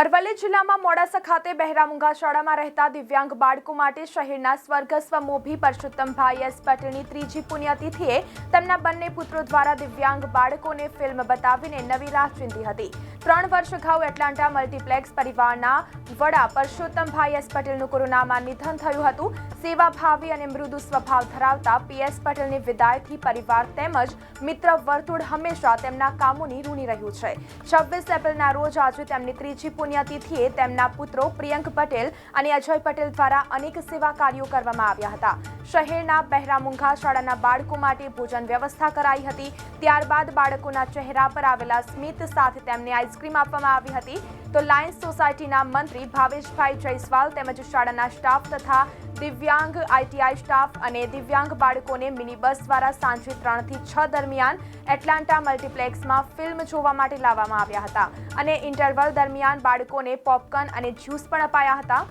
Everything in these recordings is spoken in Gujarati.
અરવલ્લી જિલ્લામાં મોડાસા ખાતે બહેરામુંગા શાળામાં રહેતા દિવ્યાંગ બાળકો માટે શહેરના સ્વર્ગસ્વ મોભી પરસોત્તમભાઈ એસ પટેલની ત્રીજી પુણ્યતિથિએ તેમના બંને પુત્રો દ્વારા દિવ્યાંગ બાળકોને ફિલ્મ બતાવીને નવી રાહ ચીંધી હતી. ત્રણ વર્ષ અગાઉ એટલાન્ટા મલ્ટીપ્લેક્સ પરિવારના વડા પરસોત્તમભાઈ એસ પટેલનું કોરોનામાં નિધન થયું હતું. સેવાભાવી અને મૃદુ સ્વભાવ ધરાવતા પીએસ પટેલની વિદાયથી પરિવાર તેમજ મિત્ર વર્તુળ હંમેશા તેમના કામોની ઋણી રહ્યું છે. છવ્વીસ એપ્રિલના રોજ આજે તેમની ત્રીજી પુણ્યતિથિએ તેમના પુત્રો પ્રિયંક પટેલ અને અજય પટેલ દ્વારા અનેક સેવા કાર્યો કરવામાં આવ્યા હતા. શહેરના પહેરામુંઘા શાળાના બાળકો માટે ભોજન વ્યવસ્થા કરાઈ હતી. ત્યારબાદ બાળકોના ચહેરા પર આવેલા સ્મિત સાથે તેમને આઈસ્ક્રીમ આપવામાં આવી હતી. તો લાયન્સ સોસાયટીના મંત્રી ભાવેશભાઈ જયસ્વાલ તેમજ શાળાના સ્ટાફ તથા દિવ્યાંગ આઈટીઆઈ સ્ટાફ અને દિવ્યાંગ બાળકોને મિની બસ દ્વારા સાંજે ત્રણથી છ દરમિયાન એટલાન્ટા મલ્ટીપ્લેક્સમાં ફિલ્મ જોવા માટે લાવવામાં આવ્યા હતા. અને ઇન્ટરવલ દરમિયાન બાળકોને પોપકોર્ન અને જ્યુસ પણ અપાયા હતા.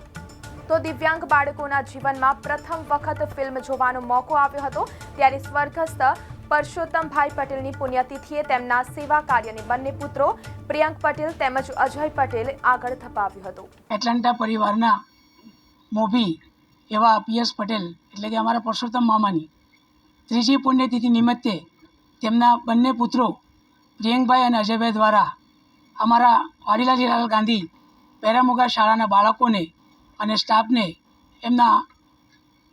તો દિવ્યાંગ બાળકોના જીવનમાં પ્રથમ વખત ફિલ્મ જોવાનો મોકો આવ્યો હતો. ત્યારે સ્વર્ગસ્થ પરસોત્તમભાઈ પટેલની પુણ્યતિથિએ તેમના સેવા કાર્યને બંને પુત્રો, પ્રિયંક પટેલ તેમજ અજય પટેલ આગળ ધપાવ્યું હતું. એટલાન્ટા પરિવારના મોભી એવા પીએસ પટેલ, એટલે કે અમારા પરસોત્તમ મામાની, ત્રીજી પુણ્યતિથિ નિમિત્તે તેમના બંને પુત્રો, પ્રિયંકભાઈ અને અજયભાઈ દ્વારા અમારા વાડીલાલજીલાલ ગાંધી પેરામુગા શાળાના બાળકોને અને સ્ટાફને એમના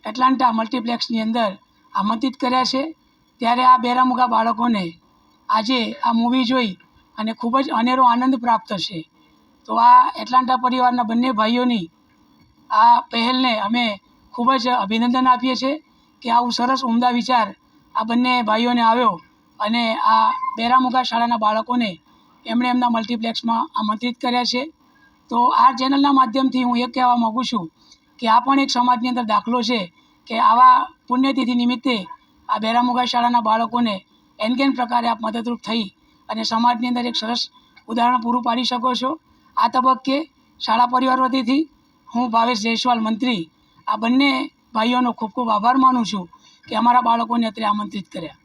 એટલાન્ટા મલ્ટીપ્લેક્સની અંદર આમંત્રિત કર્યા છે. ત્યારે આ બેરામુગા બાળકોને આજે આ મૂવી જોઈ અને ખૂબ જ અનેરો આનંદ પ્રાપ્ત થશે તો આ એટલાન્ટા પરિવારના બંને ભાઈઓની આ પહેલને અમે ખૂબ જ અભિનંદન આપીએ છીએ કે આવું સરસ ઉમદા વિચાર આ બંને ભાઈઓને આવ્યો અને આ બેરામુગા શાળાના બાળકોને એમણે એમના મલ્ટીપ્લેક્સમાં આમંત્રિત કર્યા છે. તો આ ચેનલના માધ્યમથી હું એ કહેવા માગું છું કે આ પણ એક સમાજની અંદર દાખલો છે કે આવા પુણ્યતિથિ નિમિત્તે આ બેરામુગા શાળાના બાળકોને એનકેન પ્રકારે આપ મદદરૂપ થઈ અને સમાજની અંદર એક સરસ ઉદાહરણ પૂરું પાડી શકો છો. આ તબક્કે શાળા પરિવાર વતીથી હું ભાવેશ જયસ્વાલ મંત્રી આ બંને ભાઈઓનો ખૂબ ખૂબ આભાર માનું છું કે અમારા બાળકોને અત્યારે આમંત્રિત કર્યા.